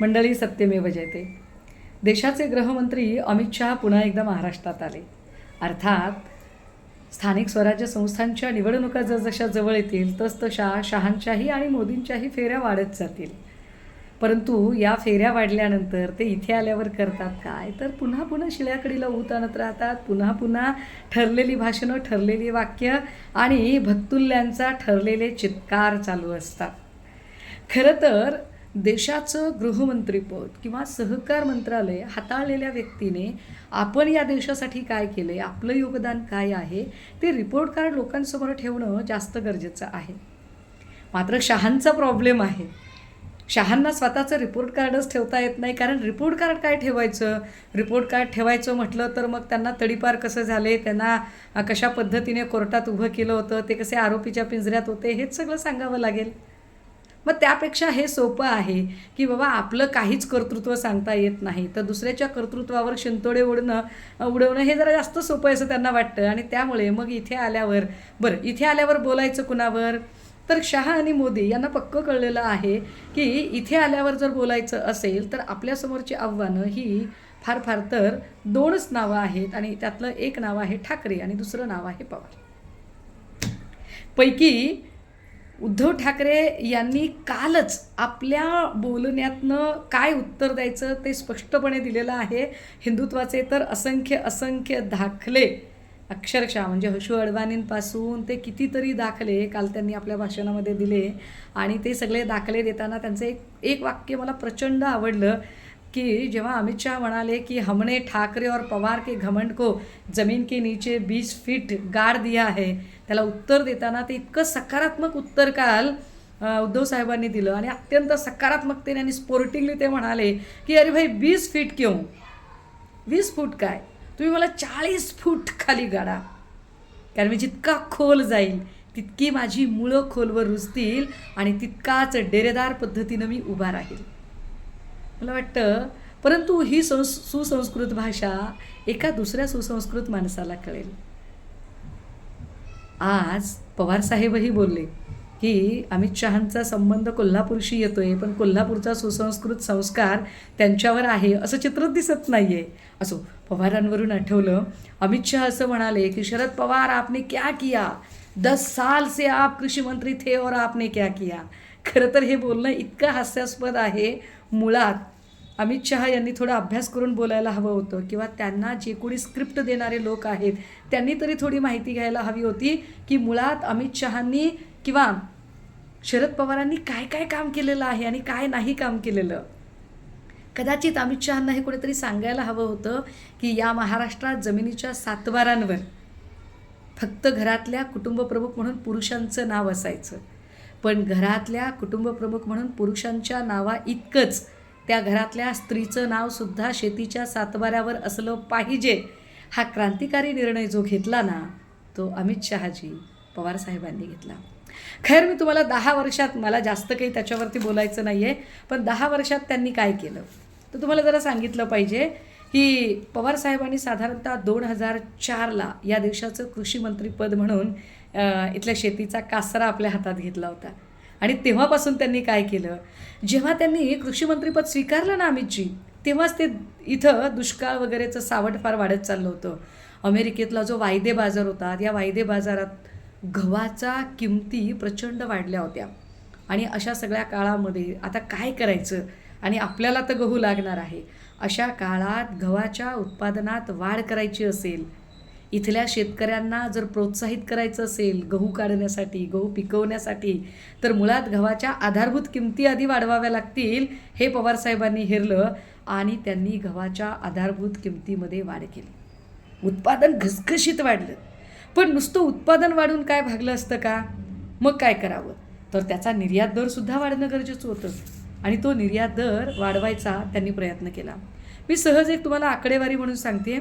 मंडळी सत्यमेव जयते. देशाचे गृहमंत्री अमित शहा पुन्हा एकदा महाराष्ट्रात आले. अर्थात स्थानिक स्वराज्य संस्थांच्या निवडणुका जसजशा जवळ येतील तसतशा शहांच्याही आणि मोदींच्याही फेऱ्या वाढत जातील. परंतु या फेऱ्या वाढल्यानंतर ते इथे आल्यावर करतात काय? तर पुन्हा पुन्हा शिळ्याकडीला ऊत आणत राहतात. पुन्हा पुन्हा ठरलेली भाषणं ठरलेली वाक्य आणि भक्तुल्यांचा ठरलेले चित्कार चालू असतात. खरं तर देशाचं गृहमंत्रीपद किंवा सहकार मंत्रालय हाताळलेल्या व्यक्तीने आपण या देशासाठी काय केलं आहे आपलं योगदान काय आहे ते रिपोर्ट कार्ड लोकांसमोर ठेवणं जास्त गरजेचं आहे. मात्र शहांचा प्रॉब्लेम आहे. शहांना स्वतःचं रिपोर्ट कार्डच ठेवता येत नाही कारण रिपोर्ट कार्ड काय ठेवायचं? रिपोर्ट कार्ड ठेवायचं म्हटलं तर मग त्यांना तडीपार कसं झाले? त्यांना कशा पद्धतीने कोर्टात उभं केलं होतं? ते कसे आरोपीच्या पिंजऱ्यात होते? हेच सगळं सांगावं लागेल. मग त्यापेक्षा हे सोपं आहे की बाबा आपलं काहीच कर्तृत्व सांगता येत नाही. तर दुसऱ्याच्या कर्तृत्वावर शिंतोडे उडणं उडवणं हे जरा जास्त सोपं आहे असं त्यांना वाटतं. आणि त्यामुळे मग इथे आल्यावर बरं इथे आल्यावर बोलायचं कुणावर? तर शहा आणि मोदी यांना पक्क कळलेलं आहे की इथे आल्यावर जर बोलायचं असेल तर आपल्यासमोरची आव्हानं ही फार फार तर दोनच नावं आहेत आणि त्यातलं एक नाव आहे ठाकरे आणि दुसरं नाव आहे पवार. पैकी उद्धव ठाकरे यांनी कालच आपल्या बोलण्यातनं काय उत्तर द्यायचं ते स्पष्टपणे दिलेलं आहे. हिंदुत्वाचे तर असंख्य असंख्य दाखले. अक्षरशः म्हणजे हशू अडवाणींपासून ते कितीतरी दाखले काल त्यांनी आपल्या भाषणामध्ये दिले. आणि ते सगळे दाखले देताना त्यांचं एक एक वाक्य मला प्रचंड आवडलं. की जेव्हा अमित शाह म्हणाले की हमने ठाकरे और पवार के घमंड को जमीन के नीचे बीस फीट गाड़ दिया आहे त्याला उत्तर देताना ते इतकं सकारात्मक उत्तर काल उद्धव साहेबांनी दिलं. आणि अत्यंत सकारात्मकतेने आणि स्पोर्टिंगली ते म्हणाले की अरे भाई वीस फीट क्यों? वीस फूट काय? तुम्ही मला चाळीस फूट खाली गाडा. कारण मी जितका खोल जाईल तितकी माझी मुळं खोलवर रुजतील आणि तितकाच डेरेदार पद्धतीनं मी उभा राहील. मला वाटतं परंतु ही संस सुसंस्कृत भाषा एका दुसऱ्या सुसंस्कृत माणसाला कळेल. आज पवारसाहेबही बोलले की अमित शहांचा संबंध कोल्हापूरशी येतोय पण कोल्हापूरचा सुसंस्कृत संस्कार त्यांच्यावर आहे असं चित्रच दिसत नाही आहे असो पवारांवरून आठवलं अमित शहा असं म्हणाले की शरद पवार आपने क्या किया? दस साल से आप कृषी मंत्री थे और आपने क्या किया? खरं तर हे बोलणं इतकं हास्यास्पद आहे मुळात अमित शहा यांनी थोडा अभ्यास करून बोलायला हवं होतं किंवा त्यांना जे कोणी स्क्रिप्ट देणारे लोक आहेत त्यांनी तरी थोडी माहिती घ्यायला हवी होती की मुळात अमित शहांनी किंवा शरद पवारांनी काय काय काम केलेलं आहे आणि काय नाही काम केलेलं? कदाचित अमित शहांना हे कोणीतरी सांगायला हवं होतं की या महाराष्ट्रात जमिनीच्या सातवारांवर फक्त घरातल्या कुटुंबप्रमुख म्हणून पुरुषांचं नाव असायचं. पण घरातल्या कुटुंबप्रमुख म्हणून पुरुषांच्या नावा इतकंच त्या घरातल्या स्त्रीचं नावसुद्धा शेतीच्या सातबाऱ्यावर असलं पाहिजे हा क्रांतिकारी निर्णय जो घेतला ना तो अमित शहाजी पवारसाहेबांनी घेतला. खैर मी तुम्हाला दहा वर्षात मला जास्त काही त्याच्यावरती बोलायचं नाही आहे पण दहा वर्षात त्यांनी काय केलं? तर तुम्हाला जरा सांगितलं पाहिजे की पवारसाहेबांनी साधारणतः दोन हजार चारला या देशाचं कृषी मंत्रीपद म्हणून इथल्या शेतीचा कासरा आपल्या हातात घेतला होता. आणि तेव्हापासून त्यांनी काय केलं? जेव्हा त्यांनी कृषीमंत्रीपद स्वीकारलं ना अमितजी तेव्हाच ते इथं दुष्काळ वगैरेचं सावट फार वाढत चाललं होतं. अमेरिकेतला जो वायदे बाजार होता या वायदे बाजारात गव्हाचा किमती प्रचंड वाढल्या होत्या. आणि अशा सगळ्या काळामध्ये आता काय करायचं? आणि आपल्याला तर गहू लागणार आहे. अशा काळात गव्हाच्या उत्पादनात वाढ करायची असेल इथल्या शेतकऱ्यांना जर प्रोत्साहित करायचं असेल गहू काढण्यासाठी गहू पिकवण्यासाठी तर मुळात गव्हाच्या आधारभूत किमती आधी वाढवाव्या लागतील हे पवारसाहेबांनी हेरलं आणि त्यांनी गव्हाच्या आधारभूत किमतीमध्ये वाढ केली. उत्पादन घसघशीत वाढलं. पण नुसतं उत्पादन वाढून काय भागलं असतं का? मग काय करावं? तर त्याचा निर्यात दरसुद्धा वाढणं गरजेचं होतं. आणि तो निर्यात दर वाढवायचा त्यांनी प्रयत्न केला. मी सहज एक तुम्हाला आकडेवारी म्हणून सांगते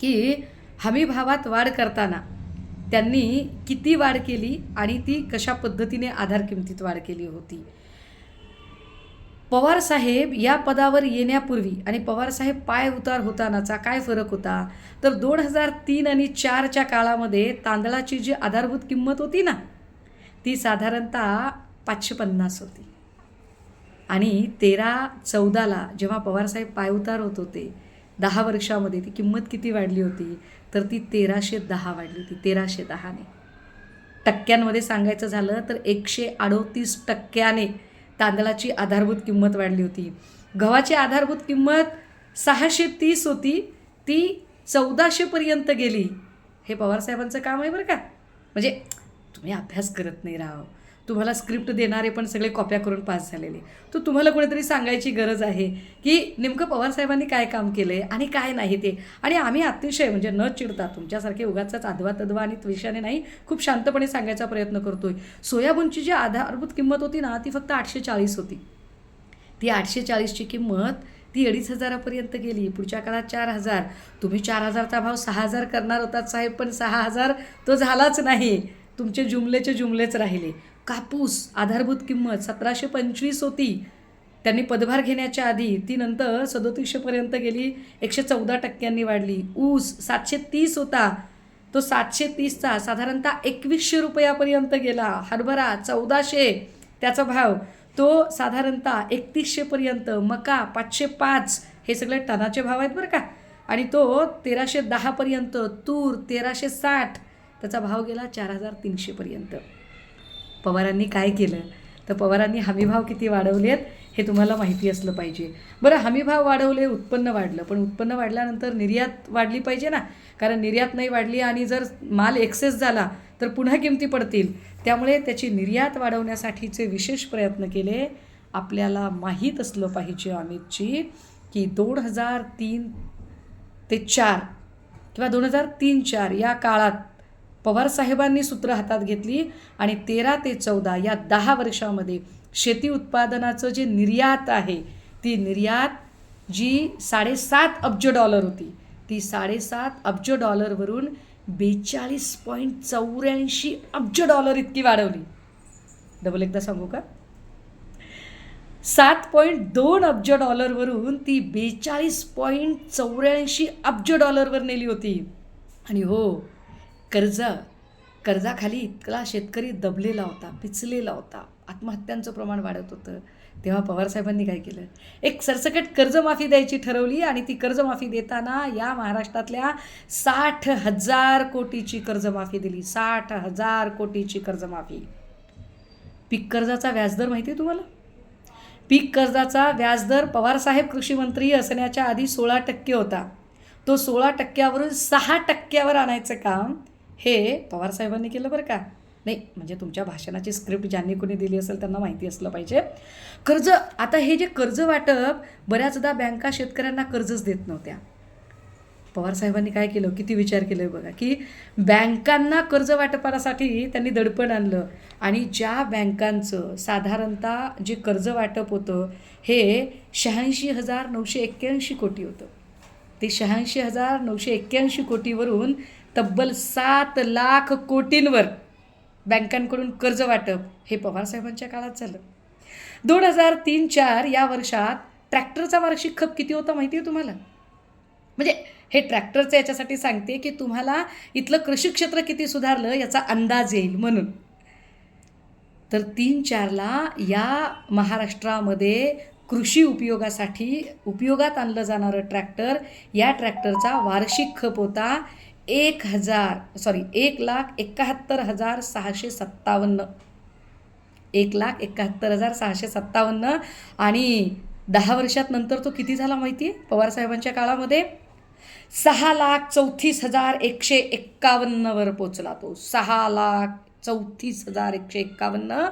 की हमीभावात वाढ करताना त्यांनी किती वाढ केली आणि ती कशा पद्धतीने आधार किमतीत वाढ केली होती? पवारसाहेब या पदावर येण्यापूर्वी आणि पवारसाहेब पाय उतार होतानाचा काय फरक होता? तर दोन हजार तीन आणि चारच्या काळामध्ये तांदळाची जी आधारभूत किंमत होती ना ती साधारणतः पाचशे पन्नास होती. आणि तेरा चौदाला जेव्हा पवारसाहेब पायउतार होत होते दहा वर्षामध्ये ती किंमत किती वाढली होती तर ती तेराशे दहा वाढली होती तेराशे दहाने. टक्क्यांमध्ये सांगायचं झालं तर एकशे अडोतीस टक्क्याने तांदळाची आधारभूत किंमत वाढली होती. गव्हाची आधारभूत किंमत सहाशे तीस होती ती चौदाशेपर्यंत गेली. हे पवारसाहेबांचं काम आहे बरं का. म्हणजे तुम्ही अभ्यास करत नाही राव तुम्हाला स्क्रिप्ट देणारे पण सगळे कॉप्या करून पास झालेले. तर तुम्हाला कुठेतरी सांगायची गरज आहे की नेमकं पवारसाहेबांनी काय काम केलं आहे आणि काय नाही ते? आणि आम्ही अतिशय म्हणजे न चिडता तुमच्यासारखे उगाचाच अधवा तद्वा आणि त्वेषाने नाही खूप शांतपणे सांगायचा प्रयत्न करतोय. सोयाबीनची जी आधारभूत किंमत होती ना ती फक्त आठशे चाळीस होती. ती आठशे चाळीसची किंमत ती अडीच हजारापर्यंत गेली. पुढच्या काळात चार हजार. तुम्ही चार हजारचा भाव सहा हजार करणार होतात साहेब पण सहा हजार तो झालाच नाही. तुमचे जुमलेचे जुमलेच राहिले. कापूस आधारभूत किंमत सतराशे पंचवीस होती. त्यांनी पदभार घेण्याच्या आधी ती नंतर सदोतीसशेपर्यंत गेली. एकशे चौदा टक्क्यांनी वाढली. ऊस सातशे तीस होता. तो सातशे तीसचा साधारणतः एकवीसशे रुपयापर्यंत गेला. हरभरा चौदाशे. त्याचा भाव तो साधारणतः एकतीसशेपर्यंत. मका पाचशे पाच. हे सगळे टनाचे भाव आहेत बरं का. आणि तो तेराशे दहापर्यंत. तूर तेराशे साठ. त्याचा भाव गेला चार हजार तीनशेपर्यंत. पवारांनी काय केलं? तर पवारांनी हमीभाव किती वाढवले आहेत हे तुम्हाला माहिती असलं पाहिजे. बरं हमीभाव वाढवले उत्पन्न वाढलं. पण उत्पन्न वाढल्यानंतर निर्यात वाढली पाहिजे ना? कारण निर्यात नाही वाढली आणि जर माल एक्सेस झाला तर पुन्हा किमती पडतील. त्यामुळे त्याची निर्यात वाढवण्यासाठीचे विशेष प्रयत्न केले. आपल्याला माहीत असलं पाहिजे अमितजी की दोन हजार तीन ते चार किंवा दोन हजार तीन चार या काळात पवारसाहेबांनी सूत्र हातात घेतली आणि तेरा ते चौदा या दहा वर्षामध्ये शेती उत्पादनाचं जे निर्यात आहे ती निर्यात जी साडेसात अब्ज डॉलर होती ती साडेसात अब्ज डॉलरवरून बेचाळीस पॉईंट चौऱ्याऐंशी अब्ज डॉलर इतकी वाढवली. डबल एकदा सांगू का? सात पॉईंट दोन अब्ज डॉलरवरून ती बेचाळीस पॉईंट चौऱ्याऐंशी अब्ज डॉलरवर नेली होती. आणि हो कर्ज कर्जाखाली इतका शेतकरी दबलेला होता पिचलेला होता आत्महत्यांचं प्रमाण वाढत होतं. तेव्हा पवारसाहेबांनी काय केलं? एक सरसकट कर्जमाफी द्यायची ठरवली आणि ती कर्जमाफी देताना या महाराष्ट्रातल्या साठ हजार कोटीची कर्जमाफी दिली. साठ हजार कोटीची कर्जमाफी. पीक कर्जाचा व्याजदर माहिती आहे तुम्हाला? पीक कर्जाचा व्याजदर पवारसाहेब कृषी मंत्री असण्याच्या आधी सोळा टक्के होता. तो सोळा टक्क्यावरून सहा टक्क्यावर आणायचं काम हे पवारसाहेबांनी केलं बरं का? नाही म्हणजे तुमच्या भाषणाची स्क्रिप्ट ज्यांनी कोणी दिली असेल त्यांना माहिती असलं पाहिजे. कर्ज आता हे जे कर्ज वाटप बऱ्याचदा बँका शेतकऱ्यांना कर्जच देत नव्हत्या. पवारसाहेबांनी काय केलं? किती विचार केलं बघा की बँकांना कर्ज वाटपासाठी त्यांनी दडपण आणलं. आणि ज्या बँकांचं साधारणतः जे कर्ज वाटप होतं हे शहाऐंशी हजार नऊशे एक्क्याऐंशी कोटी होतं. ते शहाऐंशी हजार नऊशे एक्क्याऐंशी कोटीवरून तब्बल सात लाख कोटींवर बँकांकडून कर्ज वाटप हे पवारसाहेबांच्या काळात झालं. दोन हजार तीन चार या वर्षात ट्रॅक्टरचा वार्षिक खप किती होता माहिती आहे तुम्हाला? म्हणजे हे ट्रॅक्टरचं याच्यासाठी सांगते की तुम्हाला इथलं कृषी क्षेत्र किती सुधारलं याचा अंदाज येईल म्हणून. तर तीन चारला या महाराष्ट्रामध्ये कृषी उपयोगासाठी उपयोगात आणलं जाणारं ट्रॅक्टर या ट्रॅक्टरचा वार्षिक खप होता एक हजार सॉरी एक लाख एकाहत्तर हजार सहाशे सत्तावन्न. एक लाख एकाहत्तर हजार सहाशे सत्तावन्न. आणि दहा वर्षात नंतर तो किती झाला माहिती आहे पवारसाहेबांच्या काळामध्ये? सहा लाख चौतीस हजार एकशे एक्कावन्नवर पोचला तो. सहा लाख चौतीस हजार एकशे एक्कावन्न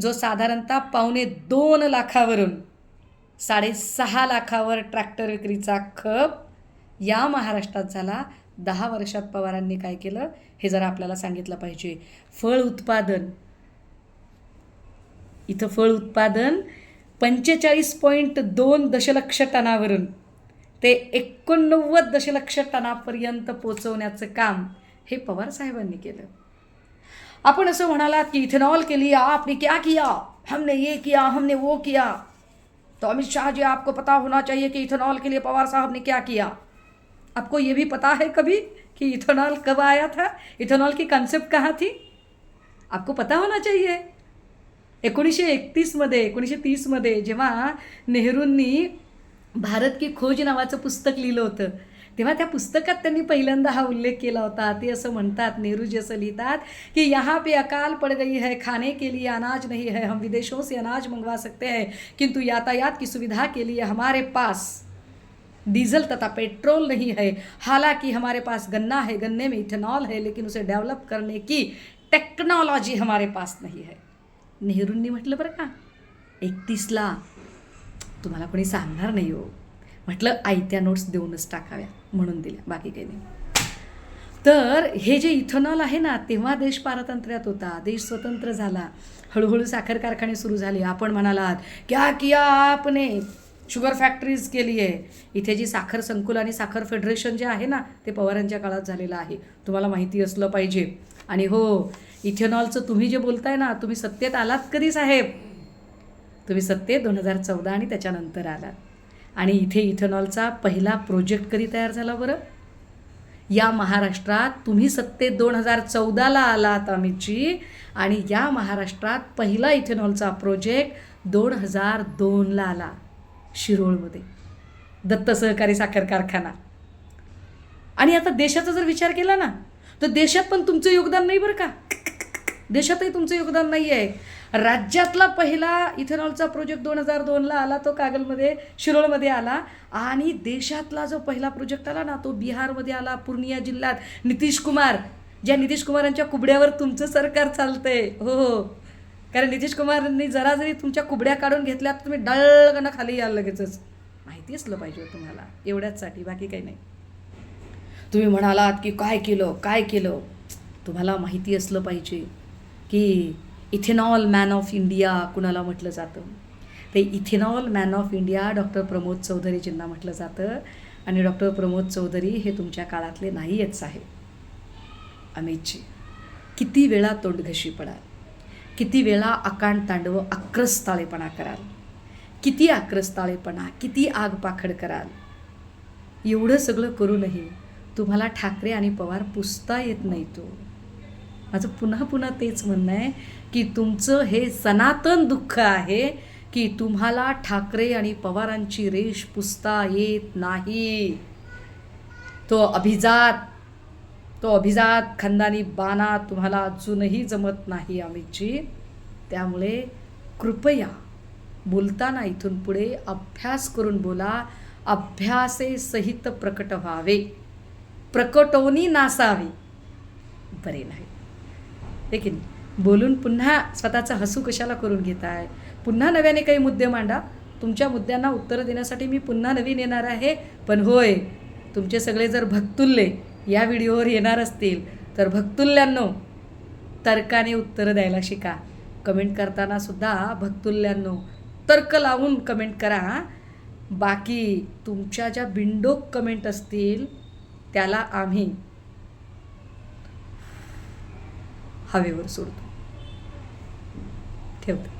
जो साधारणतः पावणे दोन लाखावरून साडेसहा लाखावर ट्रॅक्टर विक्रीचा खप या महाराष्ट्रात झाला. दहा वर्षात पवारांनी काय केलं हे जरा आपल्याला सांगितलं पाहिजे. फळ उत्पादन. इथं फळ उत्पादन पंचेचाळीस पॉईंट दोन दशलक्ष टनावरून ते एकोणनव्वद दशलक्ष टनापर्यंत पोचवण्याचं काम हे पवार साहेबांनी केलं. आपण असं म्हणालात की इथेनॉल के लिए आपने क्या किया? हमने ये किया हमने वो किया. तो अमित शाह जी आपको पता होना चाहिए कि इथेनॉल के लिए पवार साहब ने क्या किया? आपको ये भी पता है कभी कि इथेनॉल कब आया था? इथेनॉल की कॉन्सेप्ट कहाँ थी? आपको पता होना चाहिए। एकोणीसशे एकतीसमध्ये एकोणीसशे तीसमध्ये जेव्हा नेहरूंनी भारत की खोज नावाचं पुस्तक लिहिलं होतं तेव्हा त्या पुस्तकात त्यांनी पहिल्यांदा हा उल्लेख केला होता. ते असं म्हणतात नेहरूजी असं लिहितात की यहाँ पे अकाल पड़ गई है खाने के लिए अनाज नहीं है हम विदेशों से अनाज मंगवा सकते हैं किंतु यातायात की सुविधा के लिए हमारे पास डीजल तथा पेट्रोल नहीं है। हालांकि हमारे पास गन्ना है गन्ने में इथेनॉल है लेकिन उसे डेवलप करने की टेक्नॉलॉजी हमारे पास नहीं है। नेहरूंनी म्हटलं बरं का एकतीसला तुम्हाला कोणी सांगणार नाही हो। म्हटलं आयत्या नोट्स देऊनच टाकाव्या म्हणून दिल्या बाकी काही नाही. तर हे जे इथेनॉल आहे ना तेव्हा देश पारतंत्र्यात होता देश स्वतंत्र झाला. हळूहळू साखर कारखाने सुरू झाले. आपण म्हणालात क्या किया आपने? शुगर फॅक्टरीज केली आहे. इथे जी साखर संकुल आणि साखर फेडरेशन जे आहे ना ते पवारांच्या काळात झालेलं आहे. तुम्हाला माहिती असलं पाहिजे. आणि हो इथेनॉलचं तुम्ही जे बोलताय ना तुम्ही सत्तेत आलात कधी साहेब? तुम्ही सत्तेत दोन हजार चौदा आणि त्याच्यानंतर आलात. आणि इथे इथेनॉलचा पहिला प्रोजेक्ट कधी तयार झाला बरं? या महाराष्ट्रात तुम्ही सत्तेत दोन हजार चौदाला आलात अमितजी. आणि या महाराष्ट्रात पहिला इथेनॉलचा प्रोजेक्ट दोन हजार दोनला आला. शिरोळमध्ये. दत्त सहकारी साखर कारखाना. आणि आता देशाचा जर विचार केला ना तर देशात पण तुमचं योगदान नाही बरं का? देशातही तुमचं योगदान नाही आहे. राज्यातला पहिला इथेनॉलचा प्रोजेक्ट दोन हजार दोनला आला तो कागलमध्ये शिरोळमध्ये आला. आणि देशातला जो पहिला प्रोजेक्ट आला ना तो बिहारमध्ये आला पूर्णिया जिल्ह्यात. नितीश कुमार ज्या नितीश कुमारांच्या कुबड्यावर तुमचं सरकार चालतंय. हो हो. कारण नितीश कुमारनी जरा जरी तुमच्या कुबड्या काढून घेतल्या तर तुम्ही डळगणं खाली याल लगेचच. माहिती असलं पाहिजे हो तुम्हाला. एवढ्याचसाठी बाकी काही नाही. तुम्ही म्हणालात की काय केलं काय केलं? तुम्हाला माहिती असलं पाहिजे की इथेनॉल मॅन ऑफ इंडिया कुणाला म्हटलं जातं? ते ethanol man of India doctor Pramod चौधरीजींना म्हटलं जातं. आणि डॉक्टर प्रमोद चौधरी हे तुमच्या काळातले नाही आहेत साहेब. अमितजी किती वेळा तोंडघशी पडाल? किती वेळा अकांड तांडव आक्रस्ताळेपणा कराल? किती आक्रस्ताळेपणा किती आग पाखड कराल? एवढं सगळं करूनही तुम्हाला ठाकरे आणि पवार पुसता येत नाही तो. माझं पुन्हा पुन्हा तेच म्हणणं आहे की तुमचं हे सनातन दुःख आहे की तुम्हाला ठाकरे आणि पवारांची रेष पुसता येत नाही. तो अभिजात तो अभिजात खानदानी बाणा तुम्हाला अजूनही जमत नाही अमितजी त्यामुळे कृपया बोलताना इथून पुढे अभ्यास करून बोला. अभ्यासे सहित प्रकट व्हावे. प्रकटोनी नासावी. बरे नाही. लेकिन बोलून पुन्हा स्वतःचं हसू कशाला करून घेताय? पुन्हा नव्याने काही मुद्दे मांडा. तुमच्या मुद्द्यांना उत्तरं देण्यासाठी मी पुन्हा नवीन येणार आहे. पण होय तुमचे सगळे जर भक्तुल्ले या व्हिडिओवर येणार असतील तर भक्तुल्यांनो तर्काने उत्तरं द्यायला शिका. कमेंट करताना सुद्धा भक्तुल्यांनो तर्क लावून कमेंट करा. बाकी तुमच्या ज्या बिंडोक कमेंट असतील त्याला आम्ही हवेवर सोडतो. ठेवतो.